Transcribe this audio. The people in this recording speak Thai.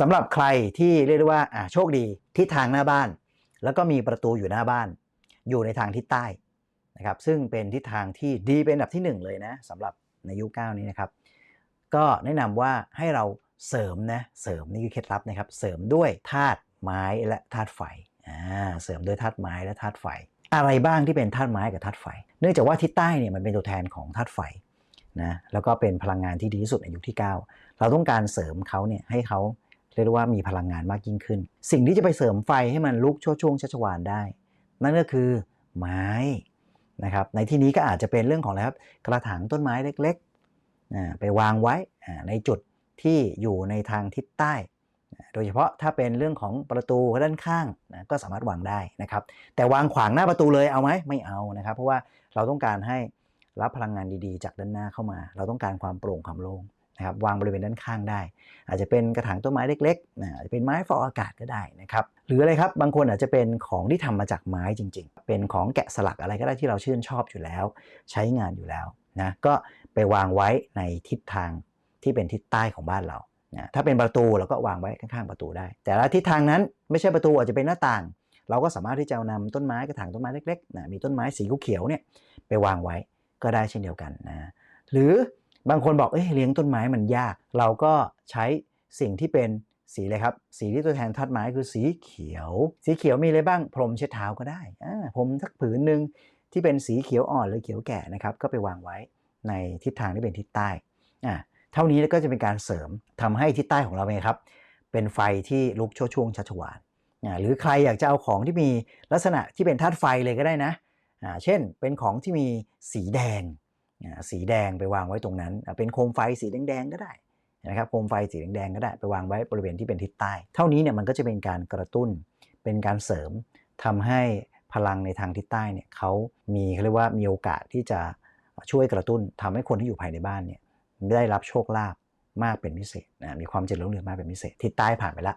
สำหรับใครที่เรียกได้ว่าโชคดีทิศทางหน้าบ้าน แล้วก็มีประตูอยู่หน้าบ้าน อยู่ในทางทิศใต้นะครับซึ่งเป็นทิศทางที่ดีเป็นอันดับที่หนึ่งเลยนะสำหรับในยุคเก้านี้นะครับ ก็แนะนำว่าให้เราเสริมนะเสริมนี่คือเคล็ดลับนะครับ เสริมด้วยธาตุไม้และธาตุไฟอ่าเสริมด้วยธาตุไม้และธาตุไฟ อะไรบ้างที่เป็นธาตุไม้กับธาตุไฟ เนื่องจากว่าทิศใต้เนี่ยมันเป็นตัวแทนของธาตุไฟนะแล้วก็เป็นพลังงานที่ดีที่สุดในยุคที่ 9 เราต้องการเสริมเขาเนี่ยให้เขา เรียกว่ามีพลังงานมากยิ่งขึ้น สิ่งที่จะไปเสริมไฟให้มันลุกชั่วช่วงชัชวานได้ นั่นก็คือไม้นะครับในที่นี้ก็อาจจะเป็นเรื่องของอะไรครับกระถางต้นไม้เล็กๆไปวางไว้ในจุดที่อยู่ในทางทิศใต้ โดยเฉพาะถ้าเป็นเรื่องของประตูด้านข้างนะก็สามารถวางได้นะครับ แต่วางขวางหน้าประตูเลยเอาไหมไม่เอานะครับ เพราะว่าเราต้องการให้รับพลังงานดีๆ จากด้านหน้าเข้ามา เราต้องการความโปร่งความโล่ง นะครับวางบริเวณด้านข้างได้ อาจจะเป็นกระถางต้นไม้เล็กๆนะอาจจะเป็นไม้ฟอกอากาศก็ได้นะครับหรืออะไรครับบางคนอาจจะเป็นของที่ทำมาจากไม้จริง ๆ เป็นของแกะสลักอะไรก็ได้ที่เราชื่นชอบอยู่แล้ว ใช้งานอยู่แล้วนะก็ไปวางไว้ในทิศทางที่เป็นทิศใต้ของบ้านเรานะถ้าเป็นประตูเราก็วางไว้ข้างๆประตูได้ แต่ละทิศทางนั้นไม่ใช่ประตูอาจจะเป็นหน้าต่าง เราก็สามารถที่จะนำต้นไม้กระถางต้นไม้เล็กๆนะมีต้นไม้สีเขียวเนี่ยไปวางไว้ก็ได้เช่นเดียวกันนะหรือ บางคนบอกเอ้ยเลี้ยงต้นไม้มันยาก เราก็ใช้สิ่งที่เป็นสีเลยครับ สีที่ตัวแทนธาตุไม้คือสีเขียว สีเขียวมีอะไรบ้าง พรมเช็ดเท้าก็ได้พรมสักผืนหนึ่งที่เป็นสีเขียวอ่อนหรือเขียวแก่นะครับ ก็ไปวางไว้ในทิศทางที่เป็นทิศใต้อ่าเท่านี้ก็จะเป็นการเสริมทำให้ทิศใต้ของเราเองครับ เป็นไฟที่ลุกโชช่วงชัชวานหรือใครอยากจะเอาของที่มีลักษณะที่เป็นธาตุไฟเลยก็ได้นะ เช่นเป็นของที่มีสีแดง สีแดงไปวางไว้ตรงนั้น เป็นโคมไฟสีแดงๆก็ได้นะครับโคมไฟสีแดงๆก็ได้ไปวางไว้บริเวณที่เป็นทิศใต้ เท่านี้เนี่ยมันก็จะเป็นการกระตุ้นเป็นการเสริมทำให้พลังในทางทิศใต้เนี่ยเขามีเขาเรียกว่ามีโอกาสที่จะช่วยกระตุ้นทำให้คนที่อยู่ภายในบ้านเนี่ยได้รับโชคลาภมากเป็นพิเศษนะมีความเจริญรุ่งเรืองมากเป็นพิเศษทิศใต้ผ่านไปละ